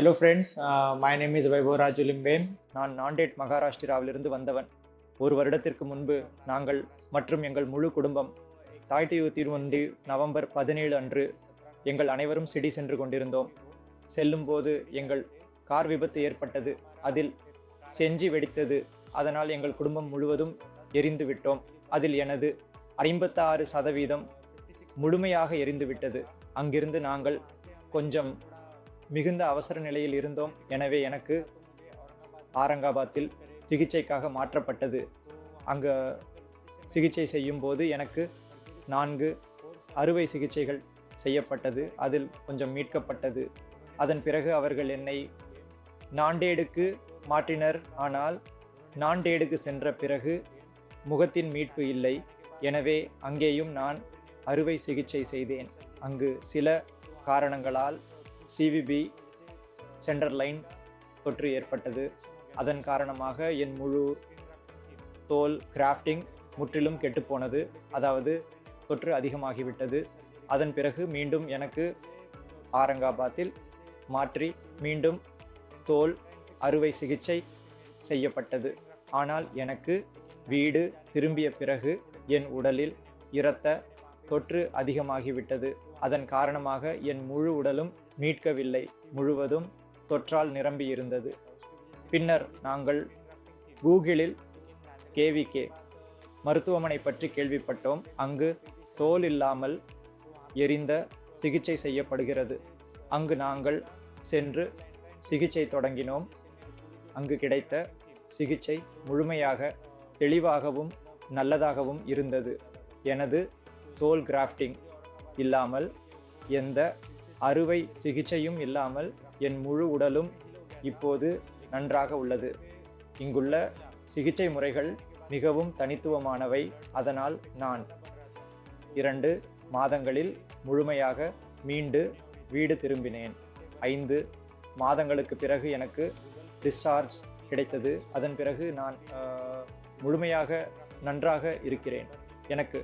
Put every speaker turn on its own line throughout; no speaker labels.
Hello friends my name is வைபோ ராஜுலிம்பேன் நான் நாண்டேட் மகாராஷ்டிராவிலிருந்து வந்தவன். ஒரு வருடத்திற்கு முன்பு நாங்கள் மற்றும் எங்கள் முழு குடும்பம் தாய்த்து இருபத்தி ஒன்று நவம்பர் பதினேழு அன்று எங்கள் அனைவரும் சிடி சென்று கொண்டிருந்தோம். செல்லும்போது எங்கள் கார் விபத்து ஏற்பட்டது. அதில் செஞ்சி வெடித்தது. அதனால் எங்கள் குடும்பம் முழுவதும் எரிந்து விட்டோம். அதில் எனது ஐம்பத்தாறு சதவீதம் முழுமையாக எரிந்து விட்டது. அங்கிருந்து நாங்கள் கொஞ்சம் மிகுந்த அவசர நிலையில் இருந்தோம். எனவே எனக்கு ஆரங்காபாத்தில் சிகிச்சைக்காக மாற்றப்பட்டது. அங்கு சிகிச்சை செய்யும் போது எனக்கு நான்கு அறுவை சிகிச்சைகள் செய்யப்பட்டது. அதில் கொஞ்சம் மீட்கப்பட்டது. அதன் பிறகு அவர்கள் என்னை நாண்டேடுக்கு மாற்றினர். ஆனால் நாண்டேடுக்கு சென்ற பிறகு முகத்தின் மீட்பு இல்லை. எனவே அங்கேயும் நான் அறுவை சிகிச்சை செய்தேன். அங்கு சில காரணங்களால் சிவிபி சென்டர் லைன் தொற்று ஏற்பட்டது. அதன் காரணமாக என் முழு தோல் கிராஃப்டிங் முற்றிலும் கெட்டுப்போனது அதாவது தொற்று அதிகமாகிவிட்டது. அதன் பிறகு மீண்டும் எனக்கு ஆரங்காபாத்தில் மாற்றி மீண்டும் தோல் அறுவை சிகிச்சை செய்யப்பட்டது. ஆனால் எனக்கு வீடு திரும்பிய பிறகு என் உடலில் இரத்த தொற்று அதிகமாகிவிட்டது. அதன் காரணமாக என் முழு உடலும் மீட்கவில்லை. முழுவதும் தொற்றால் நிரம்பியிருந்தது. பின்னர் நாங்கள் கூகிளில் கேவிகே மருத்துவமனை பற்றி கேள்விப்பட்டோம். அங்கு தோல் இல்லாமல் எரிந்த சிகிச்சை செய்யப்படுகிறது. அங்கு நாங்கள் சென்று சிகிச்சை தொடங்கினோம். அங்கு கிடைத்த சிகிச்சை முழுமையாக தெளிவாகவும் நல்லதாகவும் இருந்தது. எனது தோல் கிராஃப்டிங் இல்லாமல் எந்த அறுவை சிகிச்சையும் இல்லாமல் என் முழு உடலும் இப்போது நன்றாக உள்ளது. இங்குள்ள சிகிச்சை முறைகள் மிகவும் தனித்துவமானவை. அதனால் நான் இரண்டு மாதங்களில் முழுமையாக மீண்டு வீடு திரும்பினேன். ஐந்து மாதங்களுக்கு பிறகு எனக்கு டிஸ்சார்ஜ் கிடைத்தது. அதன் பிறகு நான் முழுமையாக நன்றாக இருக்கிறேன். எனக்கு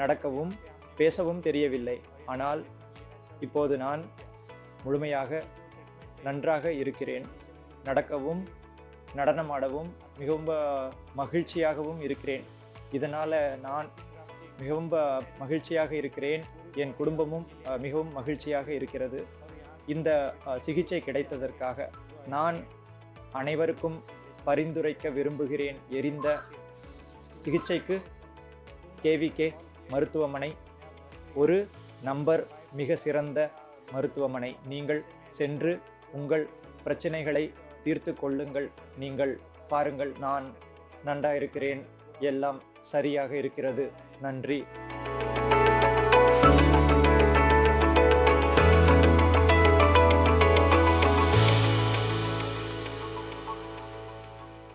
நடக்கவும் பேசவும் தெரியவில்லை. ஆனால் இப்போது நான் முழுமையாக நன்றாக இருக்கிறேன். நடக்கவும் நடனமாடவும் மிகவும் மகிழ்ச்சியாகவும் இருக்கிறேன். இதனால் நான் மிகவும் மகிழ்ச்சியாக இருக்கிறேன். என் குடும்பமும் மிகவும் மகிழ்ச்சியாக இருக்கிறது. இந்த சிகிச்சை கிடைத்ததற்காக நான் அனைவருக்கும் பரிந்துரைக்க விரும்புகிறேன். எரிந்த சிகிச்சைக்கு கேவிகே மருத்துவமனை ஒரு நம்பர் மிக சிறந்த மருத்துவமனை. நீங்கள் சென்று உங்கள் பிரச்சனைகளை தீர்த்து கொள்ளுங்கள். நீங்கள் பாருங்கள் நான் நன்றாக இருக்கிறேன் எல்லாம் சரியாக இருக்கிறது. நன்றி.